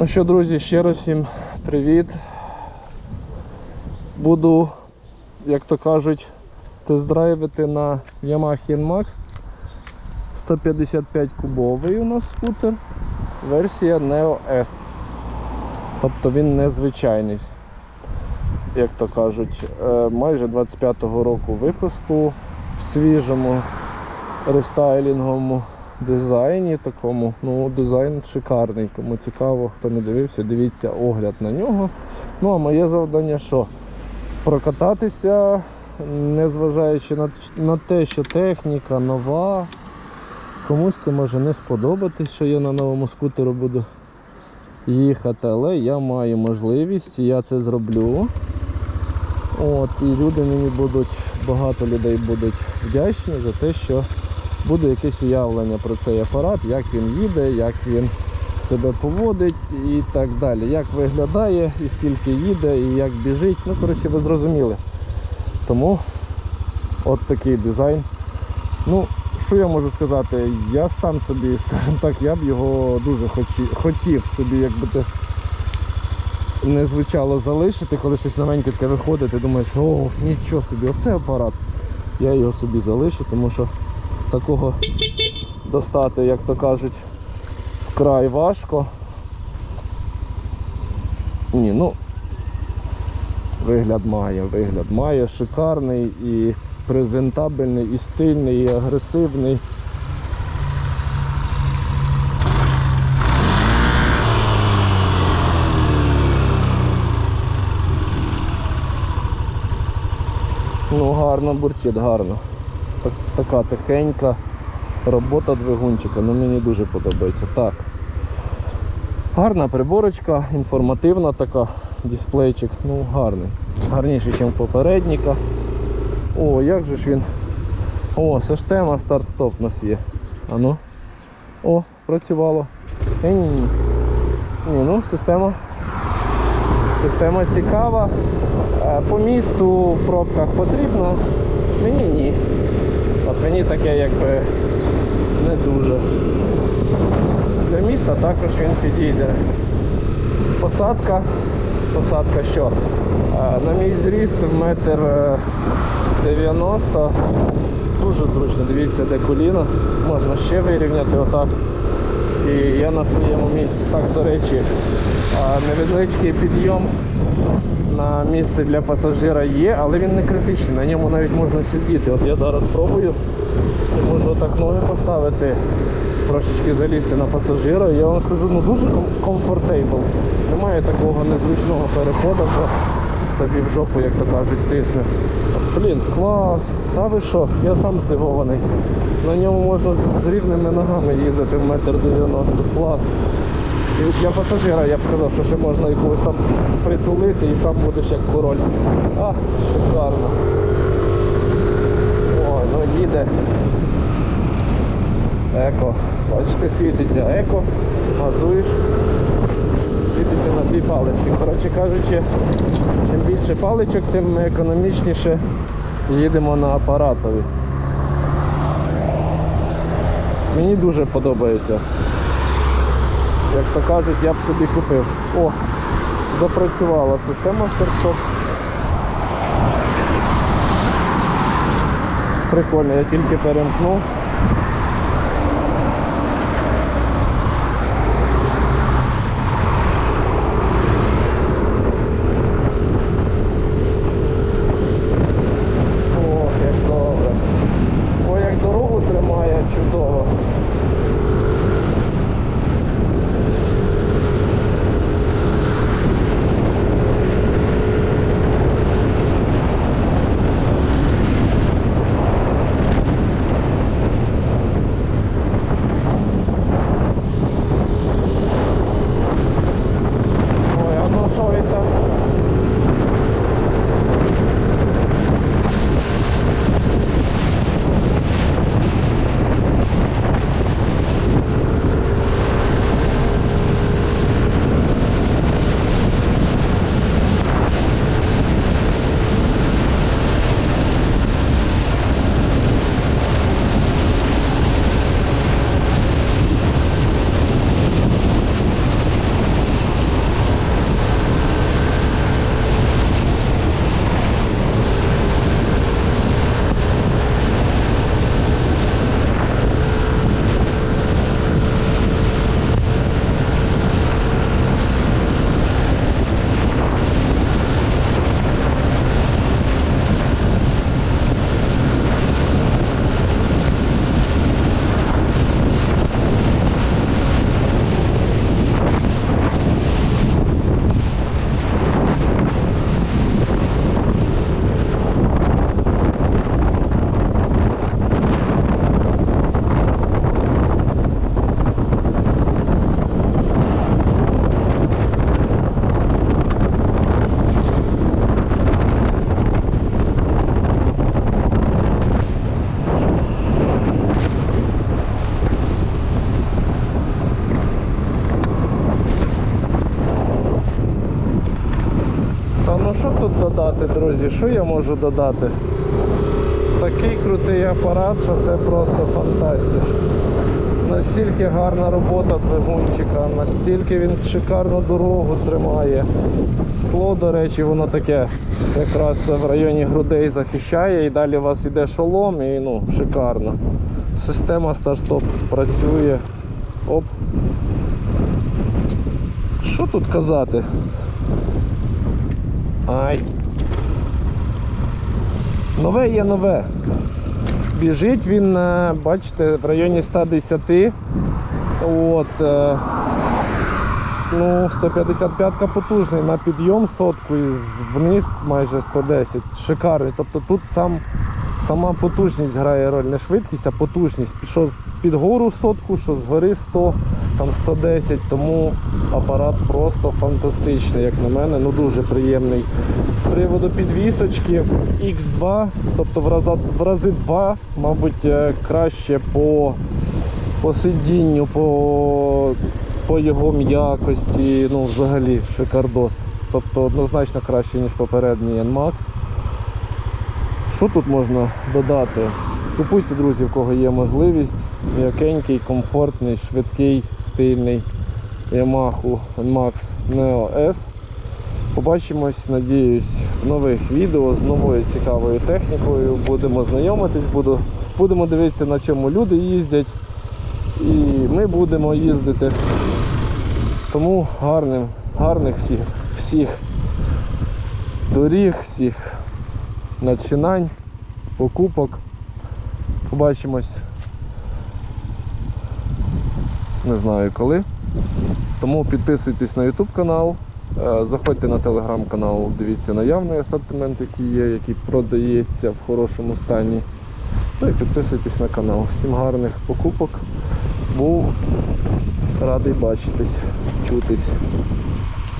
Ну що, друзі, ще раз всім привіт. Буду, як то кажуть, тест-драйвити на Yamaha NMAX 155 кубовий у нас скутер. Версія Neo S. Тобто він незвичайний, як то кажуть, Е, майже 25-го року випуску в свіжому рестайлінговому дизайні такому. Ну, дизайн шикарний. Кому цікаво, хто не дивився, дивіться огляд на нього. Ну а моє завдання що? Прокататися, незважаючи на, на те, що техніка нова. Комусь це може не сподобатись, що я на новому скутеру буду їхати, але я маю можливість і я це зроблю. От, і люди мені будуть, багато людей будуть вдячні за те, що буде якесь уявлення про цей апарат, як він їде, як він себе поводить і так далі. Як виглядає, і скільки їде, і як біжить. Ну, коротше, ви зрозуміли. Тому от такий дизайн. Ну, що я можу сказати? Я сам собі, скажімо так, я б його дуже хотів собі, якби те не звучало залишити, коли щось новеньке таке виходить, ти думаєш, о, нічого собі, оце апарат. Я його собі залишу, тому що такого достати, як то кажуть, вкрай важко. Ні, ну вигляд має, вигляд має, шикарний і презентабельний, і стильний, і агресивний. Ну гарно бурчить, гарно. Так, така тихенька робота двигунчика, ну мені дуже подобається. Так. Гарна приборочка, інформативна така, дисплейчик, ну гарний. Гарніший, ніж попередника. О, як же ж він. О, система старт-стоп у нас є. А ну. О, спрацювало. Ні, ні. Ні, ну, система. Система цікава. Е, По місту в пробках потрібно. Мені ні. От мені таке якби не дуже. Для міста також він підійде. Посадка. Посадка що? Е, На мій зріст в метр е, 90. Дуже зручно, дивіться, де коліно. Можна ще вирівняти отак. І я на своєму місці. Так, до речі, невеличкий підйом на місце для пасажира є, але він не критичний, на ньому навіть можна сидіти. От я зараз пробую і можу так ноги поставити, трошечки залізти на пасажира. Я вам скажу, ну дуже комфортейбл. Немає такого незручного переходу, що тобі в жопу, як то кажуть, тисне. Блін, клас! Та ви що? Я сам здивований. На ньому можна з, рівними ногами їздити в метр 90. Клас. Для пасажира я б сказав, що ще можна якогось там притулити і сам будеш як король. А, шикарно. Ой, ну їде. Еко. Бачите, світиться еко, газуєш, світиться на дві палички. Коротше кажучи, чим більше паличок, тим ми економічніше їдемо на апаратові. Мені дуже подобається. Як то кажуть, я б собі купив. О, запрацювала система старт-стоп. Прикольно, я тільки перемкнув. Що тут додати, друзі? Що я можу додати? Такий крутий апарат, що це просто фантастика. Настільки гарна робота двигунчика, настільки він шикарну дорогу тримає. Скло, до речі, воно таке якраз в районі грудей захищає і далі у вас іде шолом і ну, шикарно. Система старт-стоп працює. Оп. Що тут казати? Ай. Нове є нове. Біжить він, бачите, в районі 110. От, е, ну, 155 потужний на підйом сотку і вниз майже 110. Шикарний. Тобто тут сам, сама потужність грає роль, не швидкість, а потужність. Що з- під гору сотку, що згори 100, там 110. Тому апарат просто фантастичний, як на мене. Ну дуже приємний. З приводу підвісочки X2, тобто в рази, в рази 2, мабуть, е, краще по, по сидінню, по, по його м'якості, ну взагалі шикардос. Тобто однозначно краще, ніж попередній NMAX. Що тут можна додати? Купуйте, друзі, в кого є можливість. М'якенький, комфортний, швидкий, стильний Yamaha NMAX Neo S. Побачимось, надіюсь, в нових відео з новою цікавою технікою. Будемо знайомитись, буду, будемо дивитися, на чому люди їздять. І ми будемо їздити. Тому гарним, гарних всіх, всіх доріг, всіх начинань, покупок. Побачимось. Не знаю коли. Тому підписуйтесь на YouTube канал, е, заходьте на телеграм канал, дивіться наявний асортимент, який є, який продається в хорошому стані. Ну і підписуйтесь на канал. Всім гарних покупок. Був радий бачитись, чутись.